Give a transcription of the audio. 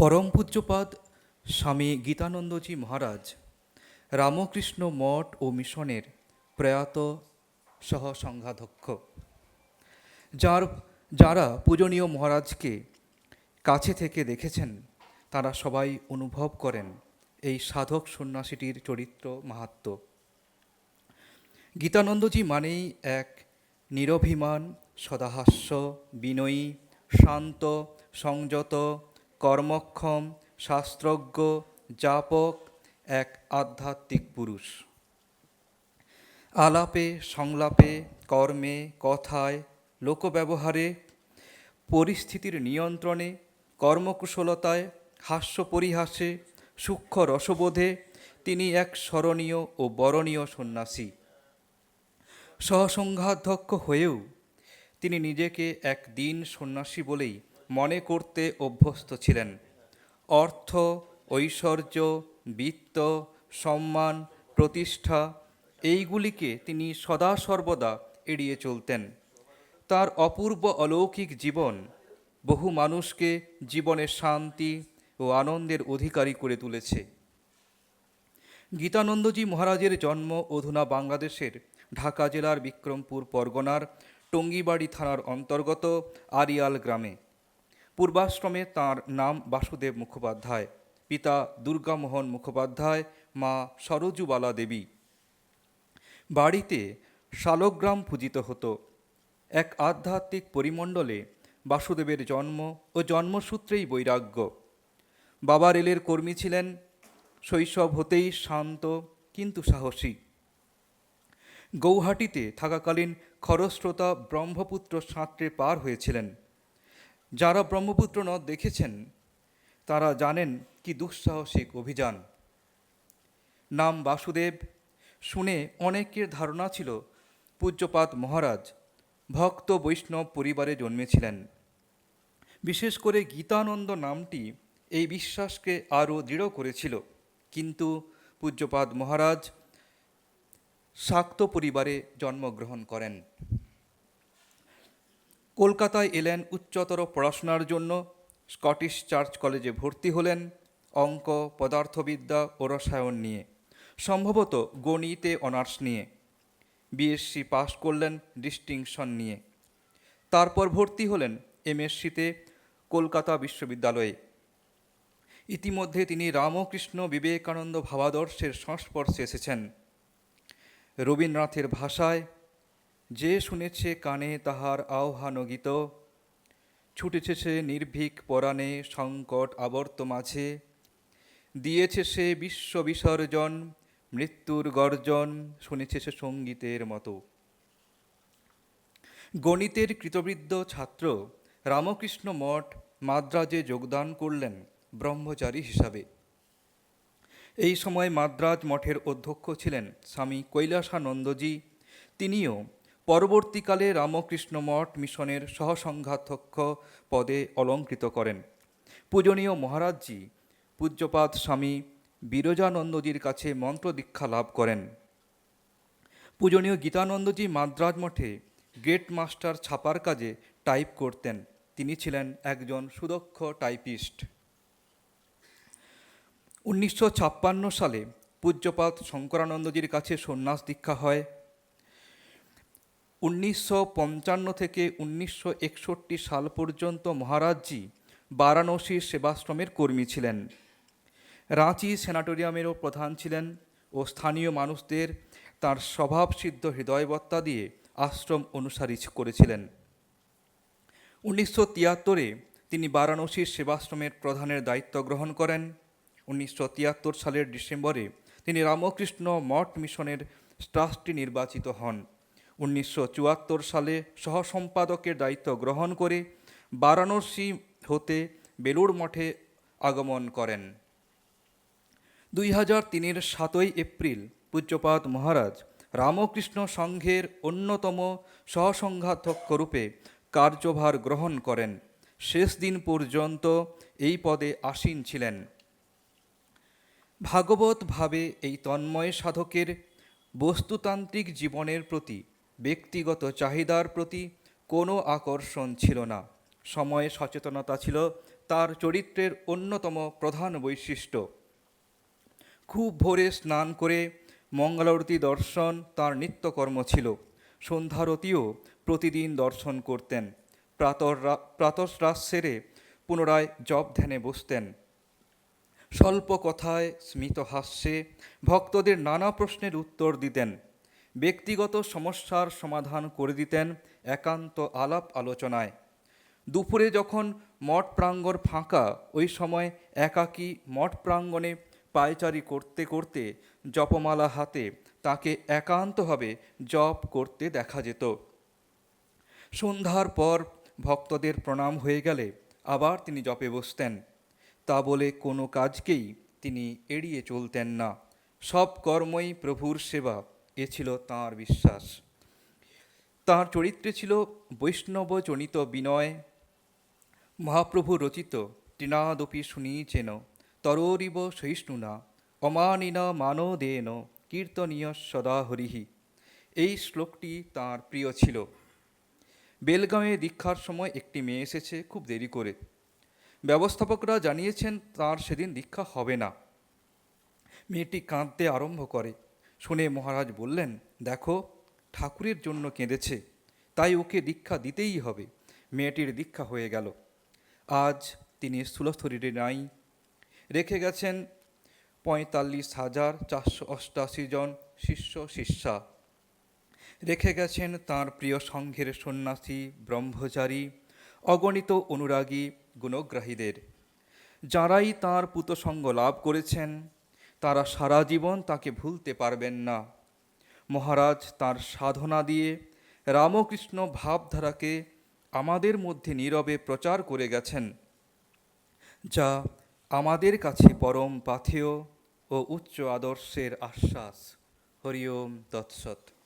পরম পূজ্যপাদ স্বামী গীতানন্দজি মহারাজ রামকৃষ্ণ মঠ ও মিশনের প্রয়াত সহ সংঘাধ্যক্ষ যার, যারা পূজনীয় মহারাজকে কাছে থেকে দেখেছেন, তারা সবাই অনুভব করেন এই সাধক সন্ন্যাসীটির চরিত্র মাহাত্ম। গীতানন্দজি মানেই এক নিরভিমান, সদাহাস্য, বিনয়ী, শান্ত, সংযত কর্মক্ষম, শাস্ত্রজ্ঞ, জাপক, এক আধ্যাত্মিক পুরুষ। আলাপে, সংলাপে, কর্মে, কথায়, লোকব্যবহারে, পরিস্থিতির নিয়ন্ত্রণে, কর্মকুশলতায়, হাস্য পরিহাসে, সূক্ষ্ম রসবোধে তিনি এক স্মরণীয় ও বরণীয় সন্ন্যাসী। সহসংঘাধ্যক্ষ হয়েও তিনি নিজেকে এক দিন সন্ন্যাসী বলেই মনে করতে অভ্যস্ত ছিলেন। অর্থ, ঐশ্বর্য, বিত্ত, সম্মান, প্রতিষ্ঠা, এইগুলিকে তিনি সদা সর্বদা এড়িয়ে চলতেন। তার অপূর্ব অলৌকিক জীবন বহু মানুষকে জীবনের শান্তি ও আনন্দের অধিকারী করে তুলেছে। গীতানন্দজি মহারাজের জন্ম অধুনা বাংলাদেশের ঢাকা জেলার বিক্রমপুর পরগনার টঙ্গিবাড়ি থানার অন্তর্গত আরিয়াল গ্রামে। পূর্বাশ্রমে তার নাম বাসুদেব মুখোপাধ্যায়, পিতা দুর্গামোহন মুখোপাধ্যায়, মা সরজুবালা দেবী। বাড়িতে শালগ্রাম পূজিত হতো। এক আধ্যাত্মিক পরিমণ্ডলে বাসুদেবের জন্ম ও জন্মসূত্রেই বৈরাগ্য। বাবা রেলের কর্মী ছিলেন, শৈশব হতেই শান্ত কিন্তু সাহসী। গৌহাটিতে থাকাকালীন খরস্রোতা ব্রহ্মপুত্র সাঁতরে পার হয়েছিলেন। যারা ব্রহ্মপুত্র নদ দেখেছেন, তারা জানেন কি দুঃসাহসিক অভিযান। নাম বাসুদেব, শুনে অনেকের ধারণা ছিল পূজ্যপাত মহারাজ ভক্ত বৈষ্ণব পরিবারে জন্মেছিলেন। বিশেষ করে গীতানন্দ নামটি এই বিশ্বাসকে আরও দৃঢ় করেছিল। কিন্তু পূজ্যপাদ মহারাজ শাক্ত পরিবারে জন্মগ্রহণ করেন। কলকাতায় এলেন উচ্চতর পড়াশোনার জন্য, স্কটিশ চার্চ কলেজে ভর্তি হলেন, অঙ্ক, পদার্থবিদ্যা ও রসায়ন নিয়ে, সম্ভবত গণিতে অনার্স নিয়ে। বিএসসি পাশ করলেন ডিস্টিংশন নিয়ে। তারপর ভর্তি হলেন এমএসসিতে কলকাতা বিশ্ববিদ্যালয়ে। ইতিমধ্যে তিনি রামকৃষ্ণ বিবেকানন্দ ভাবাদর্শের সংস্পর্শে এসেছেন। রবীন্দ্রনাথের ভাষায় যে শুনেছে কানে তাহার আহ্বান গীত ছুটেছে সে নির্ভীক পরাণে সংকট আবর্ত মাঝে, দিয়েছে সে বিশ্ব বিসর্জন, মৃত্যুর গর্জন শুনেছে সে সঙ্গীতের মতো। গণিতের কৃতবৃদ্ধ ছাত্র রামকৃষ্ণ মঠ মাদ্রাজে যোগদান করলেন ব্রহ্মচারী হিসাবে। এই সময় মাদ্রাজ মঠের অধ্যক্ষ ছিলেন স্বামী কৈলাসানন্দজি, তিনিও পরবর্তীকালে রামকৃষ্ণ মঠ মিশনের সহসংঘাধ্যক্ষ পদে অলঙ্কৃত করেন। পূজনীয় মহারাজজি পূজ্যপাদ স্বামী বিরজানন্দজির কাছে মন্ত্র দীক্ষা লাভ করেন। পূজনীয় গীতানন্দজি মাদ্রাজ মঠে গেট মাস্টার ছাপার কাজে টাইপ করতেন। তিনি ছিলেন একজন সুদক্ষ টাইপিস্ট। উনিশশো ছাপ্পান্ন সালে পূজ্যপাত শঙ্করানন্দজির কাছে সন্ন্যাস দীক্ষা হয়। উনিশশো পঞ্চান্ন থেকে উনিশশো একষট্টি সাল পর্যন্ত মহারাজজি বারাণসীর সেবাশ্রমের কর্মী ছিলেন। রাঁচি সেনাটোরিয়ামেরও প্রধান ছিলেন ও স্থানীয় মানুষদের তার স্বভাবসিদ্ধ হৃদয়বত্তা দিয়ে আশ্রম অনুসারী করেছিলেন। উনিশশো তিয়াত্তরে তিনি বারাণসীর সেবাশ্রমের প্রধানের দায়িত্ব গ্রহণ করেন। উনিশশো তিয়াত্তর সালের ডিসেম্বরে তিনি রামকৃষ্ণ মঠ মিশনের ট্রাস্টি নির্বাচিত হন। উনিশশো চুয়াত্তর সালে সহসম্পাদকের দায়িত্ব গ্রহণ করে বারাণসী হতে বেলুড় মঠে আগমন করেন। দুই হাজার তিনের সাতই এপ্রিল পূজ্যপাদ মহারাজ রামকৃষ্ণ সংঘের অন্যতম সহসংঘাধ্যক্ষ রূপে কার্যভার গ্রহণ করেন। শেষ দিন পর্যন্ত এই পদে আসীন ছিলেন। ভাগবতভাবে এই তন্ময় সাধকের বস্তুতান্ত্রিক জীবনের প্রতি ব্যক্তিগত চাহিদার প্রতি কোনো আকর্ষণ ছিল না। সময়ে সচেতনতা ছিল, তার চরিত্রের অন্যতম প্রধান বৈশিষ্ট্য। খুব ভোরে স্নান করে মঙ্গলারতি দর্শন তার নিত্যকর্ম ছিল। সন্ধ্যারতিও প্রতিদিন দর্শন করতেন। প্রাতর প্রাতঃরাস সেরে পুনরায় জপ ধ্যানে বসতেন। স্বল্প কথায় স্মিত হাস্যে ভক্তদের নানা প্রশ্নের উত্তর দিতেন। ব্যক্তিগত সমস্যার সমাধান করে দিতেন একান্ত আলাপ আলোচনায়। দুপুরে যখন মঠ প্রাঙ্গণ ফাঁকা, ওই সময় একাকী মঠ প্রাঙ্গণে পায়চারি করতে করতে জপমালা হাতে তাকে একান্তভাবে জপ করতে দেখা যেত। সন্ধ্যার পর ভক্তদের প্রণাম হয়ে গেলে আবার তিনি জপে বসতেন। তা বলে কোনো কাজকেই তিনি এড়িয়ে চলতেন না। সব কর্মই প্রভুর সেবা। এ ছিল তাঁর বিশ্বাস। তাঁর চরিত্রে ছিল বৈষ্ণবজনিত বিনয়। মহাপ্রভু রচিত, তৃণাদপি শুনিচেন, তরোরিব সহিষ্ণুনা, অমানিনা মানদেন, কীর্তনীয় সদা হরিহি। এই শ্লোকটি তাঁর প্রিয় ছিল। বেলগাঁওয়ে দীক্ষার সময় একটি মেয়ে এসেছে খুব দেরি করে। ব্যবস্থাপকরা জানিয়েছেন তার সেদিন দীক্ষা হবে না। মেয়েটি কাঁদতে আরম্ভ করে। শুনে মহারাজ বললেন, দেখো, ঠাকুরের জন্য কেঁদেছে, তাই ওকে দীক্ষা দিতেই হবে। মেয়েটির দীক্ষা হয়ে গেল। আজ তিনি স্থূলস্থরীরে নাই। রেখে গেছেন পঁয়তাল্লিশ হাজার চারশো অষ্টাশি জন শিষ্য শিষ্যা। রেখে গেছেন তার প্রিয় সংঘের সন্ন্যাসী, ব্রহ্মচারী, অগণিত অনুরাগী, গুণগ্রাহীদের। যারাই তাঁর পুতসঙ্গ লাভ করেছেন তারা সারা জীবন তাকে ভুলতে পারবেন না। মহারাজ তার সাধনা দিয়ে রামকৃষ্ণ ভাবধারাকে আমাদের মধ্যে নীরবে প্রচার করে গেছেন। যা আমাদের কাছে পরম পাথেয় ও উচ্চ আদর্শের আশ্বাস। হরিওম তৎসৎ।